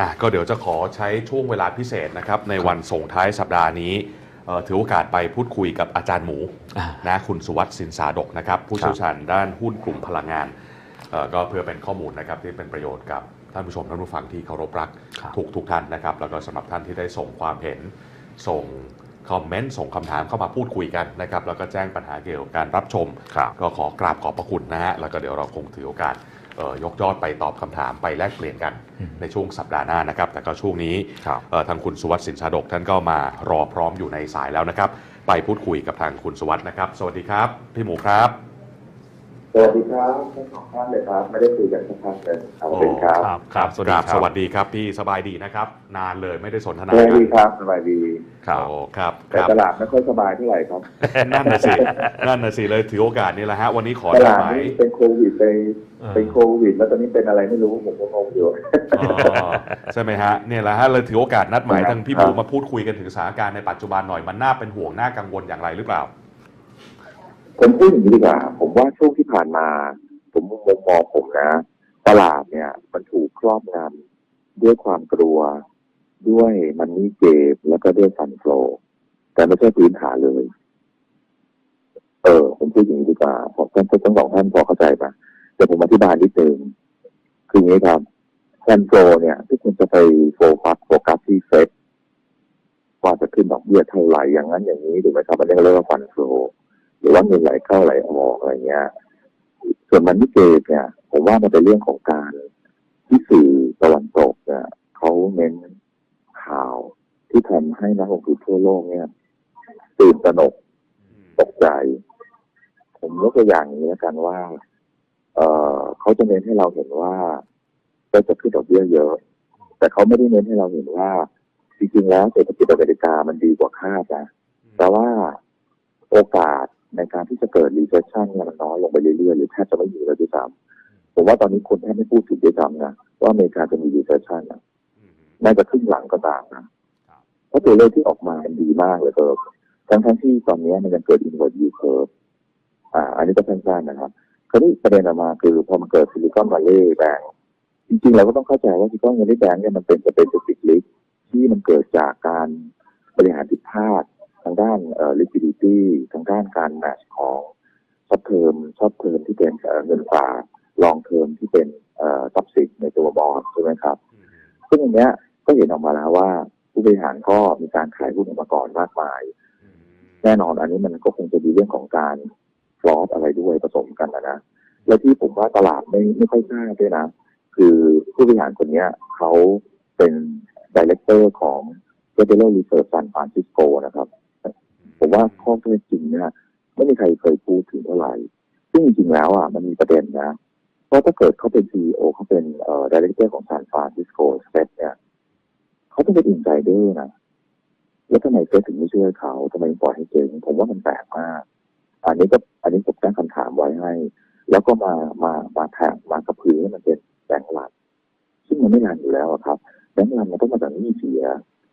อะก็เดี๋ยวจะขอใช้ช่วงเวลาพิเศษนะครับในวันส่งท้ายสัปดาห์นี้เอ่อถือโอกาสไปพูดคุยกับอาจารย์หมูอ่า นะคุณสุวัสดิ์สินสาดกนะครับผู้เชี่ยวชาญด้านหุ้นกลุ่มพลังงานเอ่อก็เพื่อเป็นข้อมูลนะครับที่เป็นประโยชน์กับท่านผู้ชมท่านผู้ฟังที่เคารพรักครับ ทุกทุกท่านนะครับแล้วก็สำหรับท่านที่ได้ส่งความเห็น ส่งคอมเมนต์ส่งคำถามเข้ามาพูดคุยกันนะครับแล้วก็แจ้งปัญหาเกี่ยวกับการรับชม ครับ ก็ขอกราบขอบพระคุณนะฮะแล้วก็เดี๋ยวเราคงถือโอกาสเอ่อ ยกยอดไปตอบคำถามไปแลกเปลี่ยนกันอืมในช่วงสัปดาห์หน้านะครับ แต่ก็ช่วงนี้ครับเอ่อทางคุณสุวัสดิ์สินชาดกท่านก็มารอพร้อมอยู่ในสายแล้วนะครับ ไปพูดคุยกับทางคุณสุวัสดิ์นะครับ สวัสดีครับ พี่หมูครับ สวัสดีครับทั้งสองท่านเลยครับ ไม่ได้คุยกันสักพักเลยครับสวัสดีครับครับครับสวัสดีคครัรับบสวัสดีครับพี่สบายดีนะครับ นานเลยไม่ได้สนทนาสบายกัดีนครับสบายดีครับโอ้ครับคแต่รับตลาดไม่ค่อยสบายเท่าไหร่ครับนั่นน่ะสินั่นน่ะสิเลยถือโอกาสนี้แหละฮะวันนี้ขอตได้ลาดไหมนี้เป็นโควิดไปเออเป็นโควิด แล้วตอนนี้เป็นอะไรไม่รู้ผมก็งงอยู่อ๋อใช่ไหมฮะเนี่ยแหละฮะเลยถือโอกาสนัดหมายครับทางพี่หมูมาพูดคุยกันถึงสถานการณ์ในปัจจุบันหน่อยมันน่าเป็นห่วงน่ากังวลอย่างไรหรือเปล่า ผมพูดอย่างนี้ดีกว่า ผมว่าช่วงที่ผ่านมา ผมมุมมองผมนะตลาดเนี่ย มันถูกครอบงำด้วยความกลัว ด้วยมันนี่เกมแล้วก็ด้วยฟันโฟแต่ไม่ใช่พื้นฐานเลย เออ ผมพูดอย่างนี้ดีกว่าผมท่านทั้งสองท่านพอเข้าใจปะแต่ผมอธิบายนิดนึงคืออย่างนี้ครับฟันโฟเนี่ยทุกคนจะไปโฟกัสโฟกัสที่เฟดว่าจะขึ้นดอกเบี้ยเท่าไหร่อย่างนั้นอย่างนี้ถูกไหมครับอันนี้เรียกว่าฟันโฟ รือว่าเงินไหลเข้าไหลออกอะไรเงี้ย ส่วนมันนี่เกเนี่ย ผมว่ามันเป็นเรื่องของการที่สื่อตะวันตกเนี่ยเขาเน้นข่าวที่ทำให้นักลงทุนทั่วโลกเนี่ยตื่นตระหนกตกใจ ผมยกตัวอย่างนี้แล้วกันว่า เออเขาจะเน้นให้เราเห็นว่าจะจะขึ้นดอกเบี้ยเยอะ แต่เขาไม่ได้เน้นให้เราเห็นว่าจริงๆแล้วเศรษฐกิจอเมริกามันดีกว่าคาดนะแต่ว่าโอกาส ในการที่จะเกิด recession เนี่ยมันน้อยลงไปเรื่อยๆ หรือแทบจะไม่มีแล้วด้วยซ้ำผมว่าตอนนี้คนแทบไม่พูดถึงด้วยซ้ำนะว่าอเมริกาจะมี recession นะน่าจะครึ่งหลังก็ตามนะเพราะตัวเลขที่ออกมามันดีมากเลยเกิร์ทั้งทั้งๆที่ตอนนี้มันยังเกิด inward yield curve อ่า อันนี้ก็สั้นๆนะครับคราวนี้ประเด็นออกมาคือพอมันเกิดซิลิคอนวัลเลย์แบงจริงๆเราก็ต้องเข้าใจว่าซิลิคอนวัลเลย์แบงเนี่ยมันเป็นจะเป็น specific risk ที่มันเกิดจากการบริหารผิดพลาดทางด้านเอ่อ liquidity ทางด้านการ match ของช็อตเทอมช็อตเทอมที่เป็นเอ่อเงินฝากลองเทอมที่เป็นเอ่อทรัพย์สินในตัวบอลใช่ไหมครับ ซึ่งอันเนี้ยก็เห็นออกมาแล้วว่าผู้บริหารก็มีการขายหุ้นออกมาก่อนมากมาย แน่นอนอันนี้มันก็คงจะมีเรื่องของการฟลอสอะไรด้วยผสมกันนะนะ และที่ผมว่าตลาดไม่ไม่ค่อยทราบด้วยนะ คือผู้บริหารคนเนี้ยเขาเป็นดีเลกเตอร์ของ Federal Reserve San Francisco นะครับ ผมว่าข้อเท็จจริงเนี่ยไม่มีใครเคยพูดถึงเท่าไหร่ซึ่งจริงๆแล้วอะมันมีประเด็นนะเพราะถ้าเกิดเขาเป็น CEO เขาเป็นเอ่อดีเลกเตอร์ของ San Francisco Fed เนี่ยเขาต้องเป็นอินไซเดอร์นะแล้วทำไมเฟดถึงไม่ช่วยเขาทำไมปล่อยให้เจ๊งผมว่ามันแปลกมากอันนี้ก็อันนี้ผมตั้งคำถามไว้ให้ แล้วก็มามามาแทงมากระพือให้มันเป็นแบงก์รันซึ่งมันไม่รันอยู่แล้วครับแบงก์รันมันต้องมาจากหนี้เสีย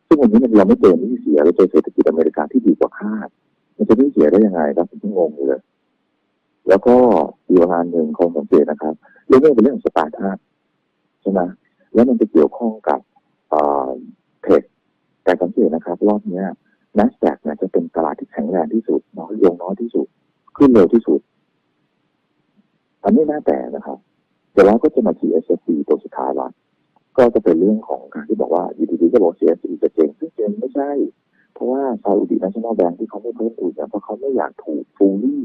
ซึ่งวันนี้เราไม่เจอหนี้เสียเราเจอเศรษฐกิจอเมริกาที่ดีกว่าคาด มันจะหนี้เสียได้ยังไงครับผมงงอยู่เลยแล้วก็อีกประมาณหนึ่งคงสังเกตนะครับเรื่องนี้เป็นเรื่องสตาร์ทอัพใช่ไหมแล้วมันไปเกี่ยวข้องกับเทคแต่สังเกตนะครับรอบนี้ย n a s d a q เนี่ยจะเป็นตลาดที่แข็งแรงที่สุดน้อยลงน้อยที่สุด ขึ้นเร็วที่สุด อันนี้น่าแต่นะครับแต่แล้วก็จะมา GSFC ตัวสุดท้ายละ ก็จะเป็นเรื่องของการที่บอกว่าอยู่ดีๆก็บอก CSC จะเจงซึ่งเจงไม่ใช่ เพราะว่าซาอุดีนัช n น l แบงก์ที่เขาไม่เพิ่มทุนเนี่ยเพราะเขาไม่อยากถูก fully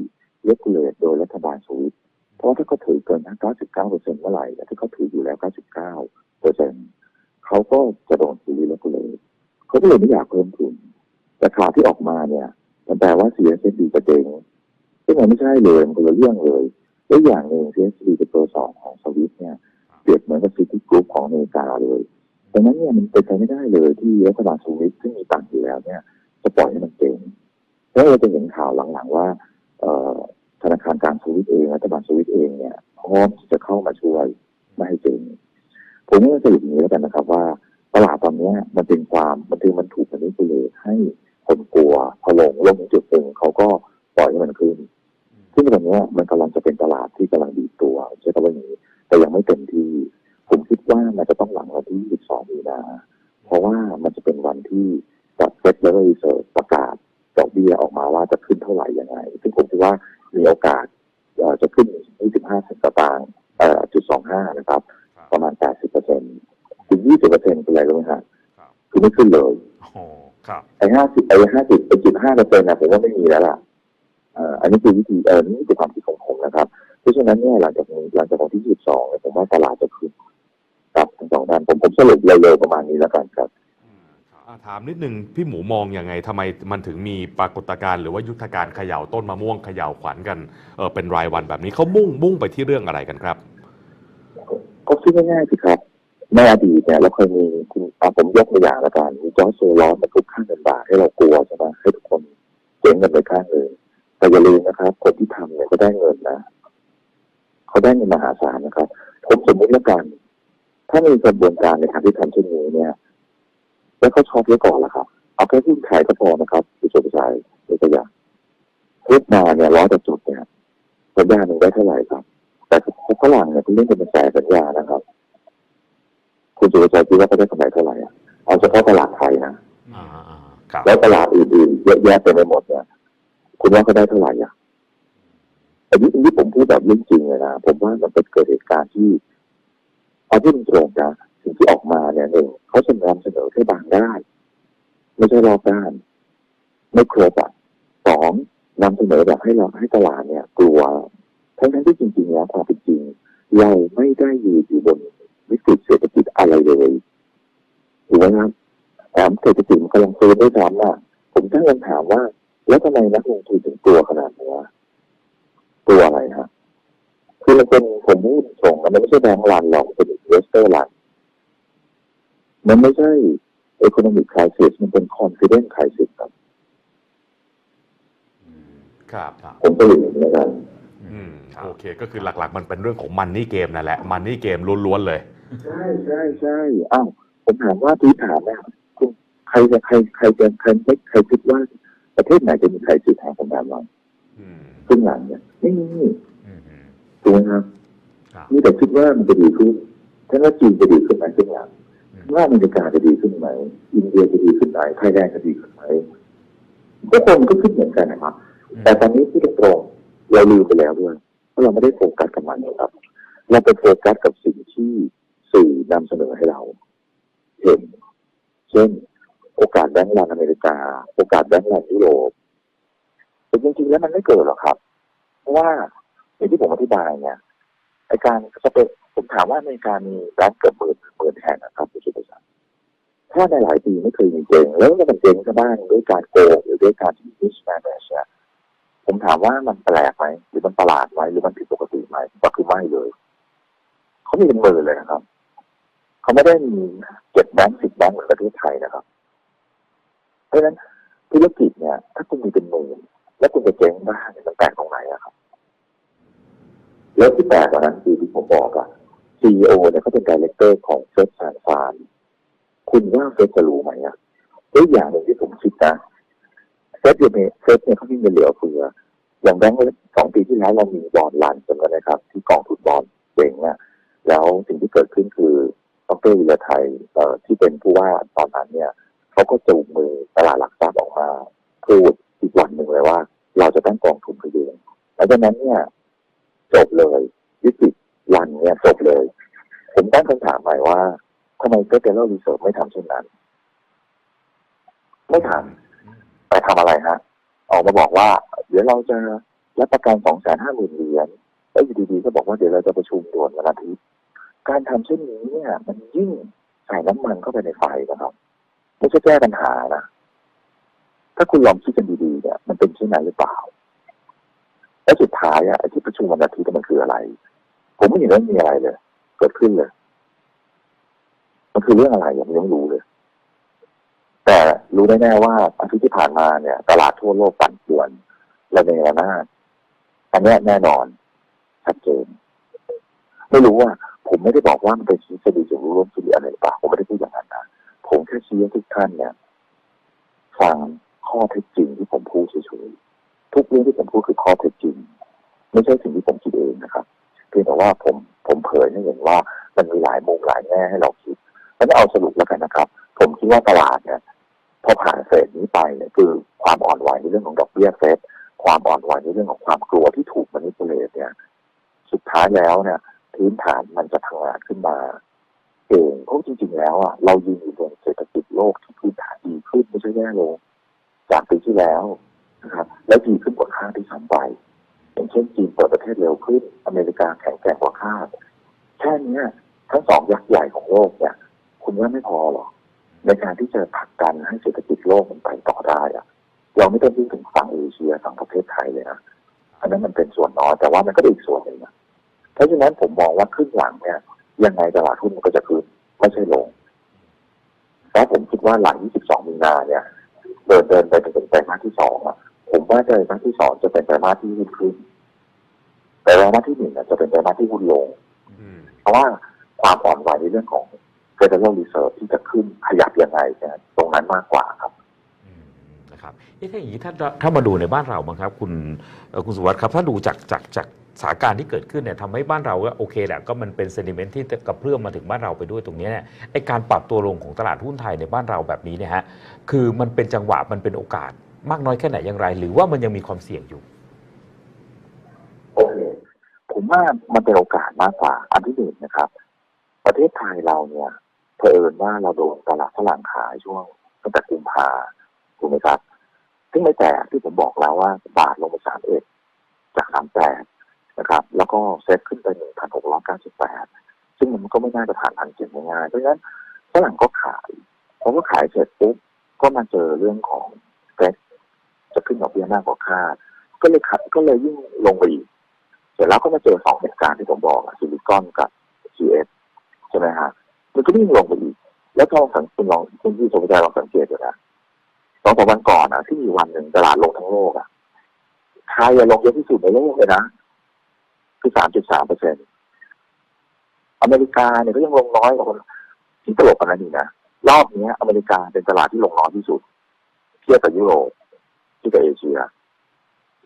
regulate โดยรัฐบาลสวิตเพราะถ้าเขาถือเกิน 99เปอร์เซ็นต์เมื่อไหร่เนี่ยที่เขาถืออยู่แล้ว 99เปอร์เซ็นต์เขาก็จะโดน fully regulate เขาก็เลยไม่อยากเพิ่มทุนแต่ข่าวที่ออกมาเนี่ยมันแปลว่า CSD จะเจงซึ่งมันไม่ใช่เลยมันคนละเรื่องเลยและอย่างหนึ่งเป็นตัวสอง ริกาเลยดังนั้นเนี่ยมันเป็นไปไม่ได้เลยที่รัฐบาลสวิตซึ่งมีตังค์อยู่แล้วเนี่ยจะปล่อยให้มันเจ๊งแล้วเราจะเห็นข่าวหลังๆว่าธนาคารกลางสวิตเองรัฐบาลสวิตเองเนี่ยพร้อมที่จะเข้ามาช่วยไม่ให้เจ๊งผมก็สรุปอย่างนี้แล้วกันนะครับว่าตลาดตอนเนี้ยมันเป็นความมันคือมันถูกมันนิปุเลตให้คนกลัวพอลงลงจุดหนึ่งเขาก็ปล่อยให้มันขึ้นซึ่งตอนเนี้ยมันกำลังจะเป็นตลาดที่กำลังดีตัวใช้คำว่าอย่านี้แต่ยังไม่เต็มที่ ว่ามันจะต้องหลังวันที่12มีมีนา เพราะว่ามันจะเป็นวันที่จากเฟดแล้วก็รีเซิร์ประกาศดอกเบี้ยออกมาว่าจะขึ้นเท่าไหร่ยังไง ซึ่งผมคิดว่ามีโอกาสเอ่อจะขึ้น 25สตางค์เอ่อจุด 25 นะครับครับ ประมาณ 80เปอร์เซ็นต์ถึง 20เปอร์เซ็นต์เป็นไรรู้ไหมฮะครับคือไม่ขึ้นเลยโอ้ครับไอ้50ไอ้50ไอ้จุด5เปอร์เซ็นต์นะผมว่าไม่มีแล้วล่ะเอ่ออันนี้คือวิธีเออนี่คือความคิดของผมนะครับ เพราะฉะนั้นเนี่ยหลังจากนี้หลังจากวันที่ 22เนี่ยผมว่าตลาดจะขึ้น ผมผมสรุปเร็วๆประมาณนี้แล้วกันครับอืมครับอะถามนิดนึงพี่หมูมองยังไงทำไมมันถึงมีปรากฏการณ์หรือว่ายุทธการเขย่าต้นมะม่วงเขย่าขวัญกันเออเป็นรายวันแบบนี้เขามุ่งมุ่งไปที่เรื่องอะไรกันครับ ก็คิดง่ายๆสิครับในอดีตเนี่ยเราเคยมีคุณอะผมยกตัวอย่างแล้วกันมีจอร์จโซลอนมาทุบข้างเงินบาทให้เรากลัวใช่ไหมให้ทุกคนเจ๊งเงินไปข้างเลยแต่อย่าลืมนะครับคนที่ทำเนี่ยเขาได้เงินนะเขาได้เงินมหาศาลนะครับผมสมมติแล้วกัน ถ้ามีกระบวนการในการที่ทำเช่นนี้เนี่ย แล้วเขาช็อตไว้ก่อนละครับ เอาแค่หุ้นขายก็พอนะครับผู้ชมชายยกตัวอย่างทุบมาเนี่ยร้อยกว่าจุดเนี่ยสัญญาหนึ่งได้เท่าไหร่ครับ แต่ฝรั่งเนี่ยคุณเล่นกันเป็นแสนสัญญานะครับ คุณสุรชัยคิดว่าเขาได้กำไรเท่าไหร่อะเอาเฉพาะตลาดไทยนะอ่าอ่าครับแล้วตลาดอื่นๆเยอะแยะเต็มไปหมดเนี่ย คุณว่าเขาได้เท่าไหร่อะอันนี้อันนี้ผมพูดแบบเรื่องจริงเลยนะ ผมว่ามันเป็นเกิดเหตุการณ์ที่ เอาที่ตรงๆนะสิ่งที่ออกมาเนี่ยหนึ่งเขาเสนอเสนอแค่บางได้ไม่ใช่รอบด้านไม่ครบอะสองนำเสนอแบบให้เราให้ตลาดเนี่ย กลัวทั้งๆที่จริงๆแล้วความเป็นจริง เราไม่ได้อยู่อยู่บนวิกฤตเศรษฐกิจอะไรเลยถูกไหมครับแถมเศรษฐกิจมันกำลังฟื้นด้วยซ้ำอะผมตั้งคำถามว่า แล้วทำไมนักลงทุนถึงกลัวขนาดนี้กลัวอะไรฮะ คือมันเป็นผมพูดตรงๆนะมันไม่ใช่แบงก์รันหรอกมันเป็นอินเวสเตอร์รันมันไม่ใช่ economic crisis มันเป็น confidence crisis ครับอืมครับครับผมก็อย่างนี้นะครับอืมโอเค ก็คือหลักๆ มันเป็นเรื่องของมันนี่เกมนั่นแหละ มันนี่เกมล้วนๆเลย ใช่ใช่ใช่อ้าวผมถามว่าที่ถามเนี่ยคุณใครจะใครใครจะใครไม่ใครคิดว่า ประเทศไหนจะมีใครสิทธิ์ทางผมถามว่าอืมซึ่งหลังเนี่ยไม่มีอืมอืม ถูกไหมครับครับมีแต่คิดว่ามันจะดีขึ้นถ้าว่าจีนจะดีขึ้นไหมซึ่งหลังว่าอเมริกาจะดีขึ้นไหมอินเดียจะดีขึ้นไหมไทยแลนด์จะดีขึ้นไหมทุกคนก็ขึ้นเหมือนกันนะครับ แต่ตอนนี้ที่ตรงๆเราลืมไปแล้วด้วยเพราะเราไม่ได้โฟกัสกับมันนะครับ เราไปโฟกัสกับสิ่งที่สื่อนำเสนอให้เราเห็น เช่น โอกาสแบงก์รันอเมริกา โอกาสแบงก์รันยุโรปแต่จริงๆแล้วมันไม่เกิดหรอกครับ เพราะว่า อย่างที่ผมอธิบายเนี่ยไอการสเปนผมถามว่าอเมริกามีแบงก์เกือบหมื่นหมื่นแห่งนะครับคุณสุภาพถ้าในหลายปีไม่เคยมีเจงแล้วมันเจงซะบ้างด้วยการโกงหรือด้วยการที่มิสแมนเนี่ยผมถามว่ามันแปลกไหมหรือมันประหลาดไหมหรือมันผิดปกติไหมก็คือไม่เลยเขามีเป็นหมื่นเลยนะครับเขาไม่ได้มีเจ็ดแบงค์สิบแบงค์เหมือนประเทศไทยนะครับ เพราะฉะนั้นธุรกิจเนี่ย ถ้าคุณมีเป็นหมื่นแล้วคุณจะเจ๊งบ้างมันแปลกตรงไหนอะครับ แล้วที่แปลกกว่านั้นคือที่ผมบอกอะซีอเนี่ยเขาเป็นดีเลกเตอร์ของเฟสซานฟานคุณว่าเฟสจะรู้ไหมอะตัวอย่างหนึ่งที่ผมคิดนะเฟสเนี่ยเฟสเนี่ยเขามีเงินเหลือเฟืออย่างแบงค์สองปีที่แล้วเรามีบอลลันจำได้ไหมครับ ที่กองทุนบอลเจ๋งอะแล้วสิ่งที่เกิดขึ้นคือดรวิรไทยเอ่อที่เป็นผู้ว่าตอนนั้นเนี่ยเขาก็จูงมือตลาดหลักทรัพย์ออกมาพูดอีกวันหนึ่งเลยว่า เราจะตั้งกองทุนพยุงหลังจากนั้นเนี่ย จบเลยวิกฤตรันเนี่ยจบเลย ผมตั้งคำถามใหม่ว่าทำไมเฟดเดอร์รีเซิร์ฟไม่ทำเช่นนั้น ไม่ทำแต่ทำอะไรฮะ ออกมาบอกว่า เดี๋ยวเราจะรับประกันสองแสนห้าหมื่นเหรียญแล้วอยู่ดีๆก็บอกว่าเดี๋ยวเราจะประชุมด่วนวันอาทิตย์การทำเช่นนี้เนี่ย มันยิ่งใส่น้ำมันเข้าไปในไฟนะครับไม่ใช่แก้ปัญหานะถ้าคุณลองคิดกันดีๆเนี่ย มันเป็นเช่นนั้นหรือเปล่า และสุดท้ายอะไอ้ที่ประชุมวันอาทิตย์มันคืออะไร ผมไม่เห็นว่ามีอะไรเลย เกิดขึ้นเลยมันคือเรื่องอะไรยังไม่รู้เลย แต่รู้แน่ๆว่าอาทิตย์ที่ผ่านมาเนี่ย ตลาดทั่วโลกปั่นป่วนระเนระนาดอันนี้แน่นอนชัดเจนไม่รู้ว่า ผมไม่ได้บอกว่ามันเป็นทฤษฎีสมรู้ร่วมคิดหรืออะไรเปล่าผมไม่ได้พูดอย่างนั้นนะผมแค่ชี้ให้ทุกท่านเนี่ยฟังข้อเท็จจริงที่ผมพูดเฉยๆ ทุกเรื่องที่ผมพูดคือข้อเท็จจริง ไม่ใช่สิ่งที่ผมคิดเองนะครับเพียงแต่ว่าผมผมเผยให้เห็นว่ามันมีหลายมุมหลายแง่ให้เราคิดงั้นเอาสรุปแล้วกันนะครับ ผมคิดว่าตลาดเนี่ยพอผ่านเฟสนี้ไปเนี่ยคือความอ่อนไหวในเรื่องของดอกเบี้ยเฟดความอ่อนไหวในเรื่องของความกลัวที่ถูกม a นิ p u l a t e เนี่ย สุดท้ายแล้วเนี่ยพื้นฐานมันจะทำงานขึ้นมาเองเพราะจริง ๆ แล้วอะเรายืนอยู่บนเศรษฐกิจโลกที่พื้นฐานดีขึ้นไม่ใช่แย่ลงจากปีที่แล้ว นะครับและดีขึ้นกว่าคาดที่ทำไปอย่างเช่นจีนเปิดประเทศเร็วขึ้นอเมริกาแข็งแกร่งกว่าคาดแค่นี้ทั้งสองยักษ์ใหญ่ของโลกเนี่ย คุณว่าไม่พอหรอในการที่จะผลักดันให้เศรษฐกิจโลกมันไปต่อได้อะเราไม่ต้องพูดถึงฝั่งเอเชียฝั่งประเทศไทยเลยนะอันนั้นมันเป็นส่วนน้อยแต่ว่ามันก็เป็นอีกส่วนหนึ่งนะเพราะฉะนั้นผมมองว่าขึ้นหลังเนี่ยยังไงตลาดหุ้นมันก็จะขึ้นไม่ใช่ลงแล้วผมคิดว่าหลัง 22 มีนาเนี่ย เดินเดินไปจนถึงไตรมาสที่สองอะ ว่าไตรมาสที่สองจะเป็นไตรมาสที่หุ้นขึ้นแต่ไตรมาสที่หนึ่งอะจะเป็นไตรมาสที่หุ้นลงอืมเพราะว่าความอ่อนไหวในเรื่องของ Federal Reserve ที่จะขึ้นขยับยังไงเนี่ยตรงนั้นมากกว่าครับอืมนะครับเอ๊ะถ้าอย่างนี้ถ้าถ้ามาดูในบ้านเราบ้างครับ คุณเอ่อคุณสุวัสดิ์ครับ ถ้าดูจากจากจากสถานการณ์ที่เกิดขึ้นเนี่ยทำให้บ้านเราก็โอเคแหละก็มันเป็นเซนิเมนต์ที่กระเพื่อมมาถึงบ้านเราไปด้วยตรงเนี้ยเนี่ยไอการปรับตัวลงของตลาดหุ้นไทยในบ้านเราแบบนี้เนี่ยฮะคือมันเป็นจังหวะมันเป็นโอกาส มากน้อยแค่ไหนอย่างไร หรือว่ามันยังมีความเสี่ยงอยู่โอเคผมว่ามันเป็นโอกาสมากกว่า อันที่หนึ่งนะครับ ประเทศไทยเราเนี่ยเผอิญว่าเราโดนตลาดฝรั่งขายช่วงตั้งแต่กุมภาถูกไหมครับ ซึ่งไม่แตกที่ผมบอกแล้วว่าบาทลงไปสามเอ็ดจากสามแปดนะครับ แล้วก็เซ็ตขึ้นไปหนึ่งพันหกร้อยเก้าสิบแปดซึ่งมันก็ไม่น่าจะผ่านพันเจ็ดง่ายเพราะฉะนั้นฝรั่งก็ขายพอก็ขายเสร็จปุ๊บก็มาเจอเรื่องของ จะขึ้นดอกเบี้ยมากกว่าคาดก็เลยขายก็เลยยิ่งลงไปอีกเสร็จแล้วก็มาเจอสองเหตุการณ์ที่ผมบอกอะซิลิคอนกับ GS ใช่ไหมฮะมันก็ยิ่งลงไปอีก แล้วถ้าลองสังคุณลองคุณที่สมใจลองสังเกตดูนะสองสามวันก่อนอะที่มีวันหนึ่งตลาดลงทั้งโลกอะไทยอะลงเยอะที่สุดในโลกเลยนะคือสามจุดสามเปอร์เซ็นต์อเมริกาเนี่ยก็ยังลงน้อยกว่าคนที่ตลกกันนะนี่นะรอบนี้อเมริกาเป็นตลาดที่ลงน้อยที่สุด เทียบกับยุโรป ทียบกับเอเชีย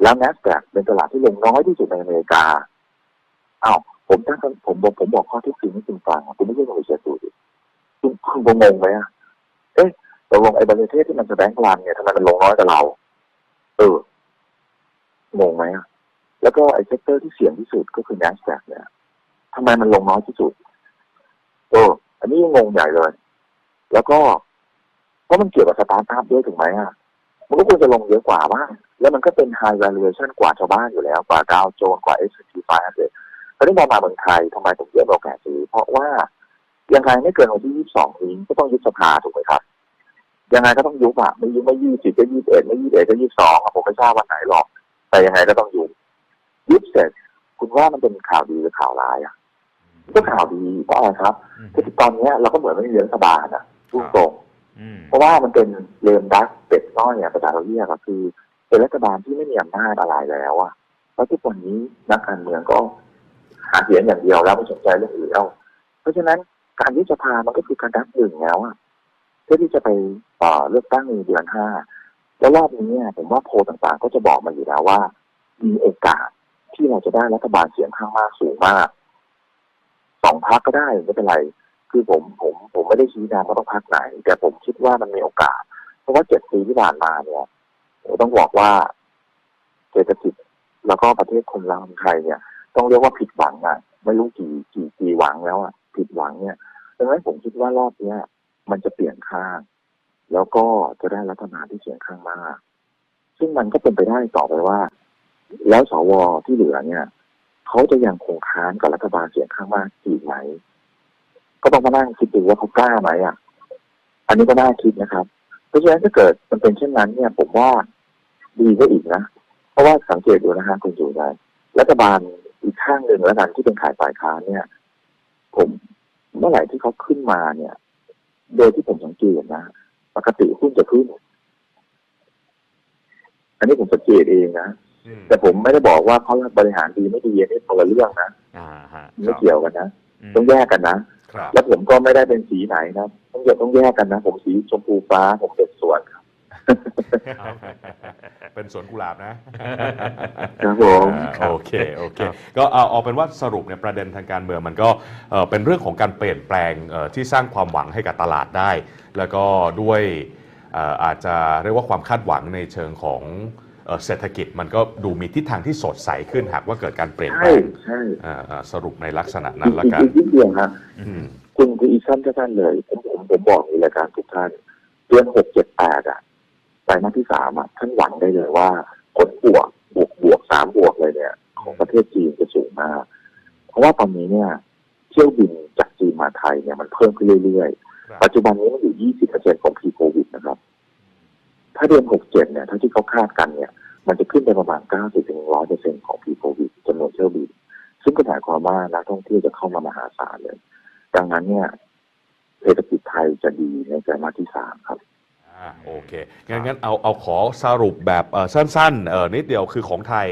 แล้ว NASDAQ เป็นตลาดที่ลงน้อยที่สุดในอเมริกาอ้าวผมตั้งผมบอกผมบอกข้อที่จริงให้คุณฟังคุณไม่ใช่คนเสียสูดิคุณคุณงงไหมอะเอ๊ะตกลงไอ้ประเทศที่มันแสดงพลังเนี่ยทำไมมันลงน้อยกว่าเรา เอองงไหมอะแล้วก็ไอ้เซกเตอร์ที่เสี่ยงที่สุดก็คือ NASDAQ เนี่ยทำไมมันลงน้อยที่สุดเอออันนี้งงใหญ่เลย แล้วก็เพราะมันเกี่ยวกับสตาร์ทอัพด้วยถูกไหมอะ มันก็ควรจะลงเยอะกว่าบ้างแล้วมันก็เป็น high valuation กว่าชาวบ้านอยู่แล้ว กว่าดาวโจนส์กว่า S&P 500ตอนนี้มองมาเมืองไทยทำไมถึงเยอะโอกาสซื้อเพราะว่ายังไงไม่เกินวันที่ 22 นี้ก็ต้องยุบสภาถูกไหมครับ ยังไงก็ต้องยุบอะไม่ยุบไม่ยี่สิบก็ยี่สิบเอ็ดไม่ยี่สิบเอ็ดก็ยี่สิบสองอะผมไม่ทราบวันไหนหรอก แต่ยังไงก็ต้องยุบยุบเสร็จ คุณว่ามันเป็นข่าวดีหรือข่าวร้ายอะก็ข่าวดีเพราะอะไรครับอืมคือตอนเนี้ยเราก็เหมือนไม่มีรัฐบาลอะพูดตรงอืม เพราะว่ามันเป็นเลมดักเป็ดน้อยอะภาษาเราเรียกอะคือ เป็นรัฐบาลที่ไม่มีอำนาจอะไรแล้วอะแล้วทุกวันนี้นักการเมืองก็หาเสียงอย่างเดียวแล้วไม่สนใจเรื่องอื่นแล้วเพราะฉะนั้นการยุบสภามันก็คือการดับหนึ่งแล้วอะเพื่อที่จะไปเอ่อเลือกตั้งในเดือนห้าแล้วรอบนี้เนี่ยผมว่าโพลต่างๆ ก็จะบอกมาอยู่แล้วว่า มีโอกาสที่เราจะได้รัฐบาลเสียงข้างมากสูงมากสองพักก็ได้ไม่เป็นไร คือผมผมผมไม่ได้ชี้นำว่าต้องพักไหน แต่ผมคิดว่ามันมีโอกาส เพราะว่าเจ็ดปีที่ผ่านมาเนี่ยผมต้องบอกว่าเศรษฐกิจแล้วก็ประเทศคนเราไทยเนี่ย ต้องเรียกว่าผิดหวังอะ ไม่รู้กี่กี่กี่หวังแล้วอะผิดหวังเนี่ยดังนั้นผมคิดว่ารอบเนี้ยมันจะเปลี่ยนข้าง แล้วก็จะได้รัฐบาลที่เสียงข้างมาก ซึ่งมันก็เป็นไปได้ต่อไปว่า แล้วสวที่เหลือเนี่ยเขาจะยังคงค้านกับรัฐบาลเสียงข้างมากอีกไหม ก็ต้องมานั่งคิดดูว่าเขากล้าไหมอะ อันนี้ก็น่าคิดนะครับ เพราะฉะนั้นถ้าเกิดมันเป็นเช่นนั้นเนี่ย ผมว่าดีก็อีกนะ เพราะว่าสังเกตดูนะฮะคุณจูได้รัฐบาลอีกข้างหนึ่งแล้วกันที่เป็นขายฝ่ายค้านเนี่ย ผมเมื่อไหร่ที่เขาขึ้นมาเนี่ย โดยที่ผมสังเกตนะปกติหุ้นจะขึ้น อันนี้ผมสังเกตเองนะอืมแต่ผมไม่ได้บอกว่าเขาบริหารดีไม่ดีอันนี่คนละเรื่องนะอ่าฮะไม่เกี่ยวกันนะอืมต้องแยกกันนะ ครับแล้วผมก็ไม่ได้เป็นสีไหนนะต้องแยกต้องแยกกันนะ ผมสีชมพูฟ้าผมเป็นส่วนครับ เป็นสวนกุหลาบนะครับผมอ่าโอเคโอเคก็เอาเอาเป็นว่าสรุปเนี่ยประเด็นทางการเมืองมันก็เอ่อเป็นเรื่องของการเปลี่ยนแปลงเอ่อที่สร้างความหวังให้กับตลาดได้ แล้วก็ด้วยเอ่ออาจจะเรียกว่าความคาดหวังในเชิงของ เอ่อเศรษฐกิจมันก็ดูมีทิศทางที่สดใสขึ้นหากว่าเกิดการเปลี่ยนแปลใช่งใช่อ่าอ่าสรุปในลักษณะอีนั้นกละอีกกันอีกนิดเดียวฮะอืมคุณคุณอีกท่านท่านเลยผมผมผมบอกในรายการทุกท่านเดือนหกเจ็ดแปดอะไตรมาสที่สามอะท่านหวังได้เลยว่าผลบวกบวกบวกสามบวกเลยเนี่ย ของประเทศจีนจะสูงมากเพราะว่าตอนนี้เนี่ย เที่ยวบินจากจีนมาไทยเนี่ยมันเพิ่มขึ้นเรื่อยครับๆปัจจุบันนี้มันอยู่20%ของ pre covid นะครับ ถ้าเดือน67เนี่ยเท่าที่เขาคาดกันเนี่ย มันจะขึ้นไปประมาณ90-100%ของ pre covid จำนวนเที่ยวบินซึ่งก็หมายความว่านักท่องเที่ยวจะเข้ามามหาศาลเลย ดังนั้นเนี่ยเศรษฐกิจไทยจะดีในไตรมาสที่สามครับอ่าโอเคงั้นงั้นเอาเอาขอสรุปแบบเออสั้นๆเออนิดเดียวคือของไทย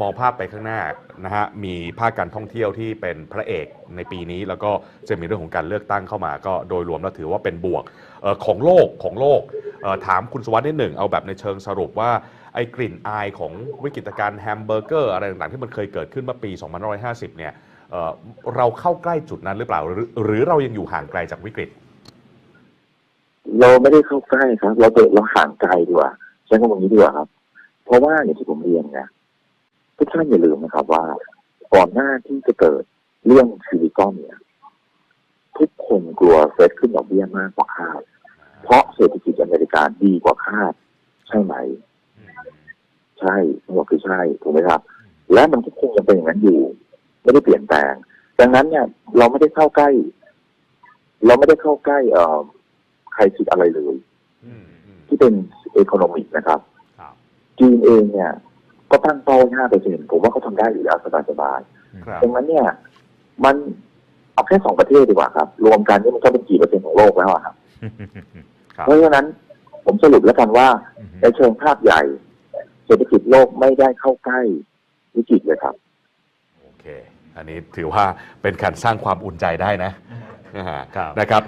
มองภาพไปข้างหน้านะฮะมีภาคการท่องเที่ยวที่เป็นพระเอกในปีนี้ แล้วก็จะมีเรื่องของการเลือกตั้งเข้ามา ก็โดยรวมแล้วถือว่าเป็นบวก ของโลกของโลกถามคุณสวัสดิ์นิดหนึ่งเอาแบบในเชิงสรุปว่าไอ้กลิ่นอายของวิกฤตการณ์แฮมเบอร์เกอร์อะไรต่างๆ ที่มันเคยเกิดขึ้นเมื่อปี 2550 เนี่ยเอ่อเราเข้าใกล้จุดนั้นหรือเปล่าหรือหรือเรายังอยู่ห่างไกลจากวิกฤต เราไม่ได้เข้าใกล้ครับ เราเดินเราห่างไกลดีกว่าใช้คำนี้ดีกว่าครับ เพราะว่าอย่างที่ผมเรียนไงทุกท่านอย่าลืมนะครับว่าก่อนหน้าที่จะเกิดเรื่องซิลิคอนเนี่ยทุกคนกลัวเฟดขึ้นดอกเบี้ยมากกว่าคาด เพราะเศรษฐกิจอเมริกาดีกว่าคาด ใช่ไหม ใช่ทั้งหมดคือใช่ถูกไหมครับ และมันก็คงยังเป็นอย่างนั้นอยู่ ไม่ได้เปลี่ยนแปลง ดังนั้นเนี่ย เราไม่ได้เข้าใกล้ เราไม่ได้เข้าใกล้เอ่อใครสิทธิ์อะไรเลยอืมอืมที่เป็นเอ o n นมิกนะครับครับจีนเองเนี่ย ก็ตั้งเป้าห้าเปอร์เซ็นผมว่าเขาทำได้อยู่แล้วสบายครับๆดังนั้นเนี่ย มันเอาแค่สองประเทศดีกว่าครับ รวมกันนี่มันก็เป็นกี่เปอร์เซ็นต์ของโลกแล้วอะครับครับ เพราะฉะนั้นผมสรุปแล้วกันว่าในเชิงภาพใหญ่ เศรษฐกิจโลกไม่ได้เข้าใกล้วิกฤตเลยครับ โอเค อันนี้ถือว่าเป็นการสร้างความอุ่นใจได้นะนะฮะครับนะครับ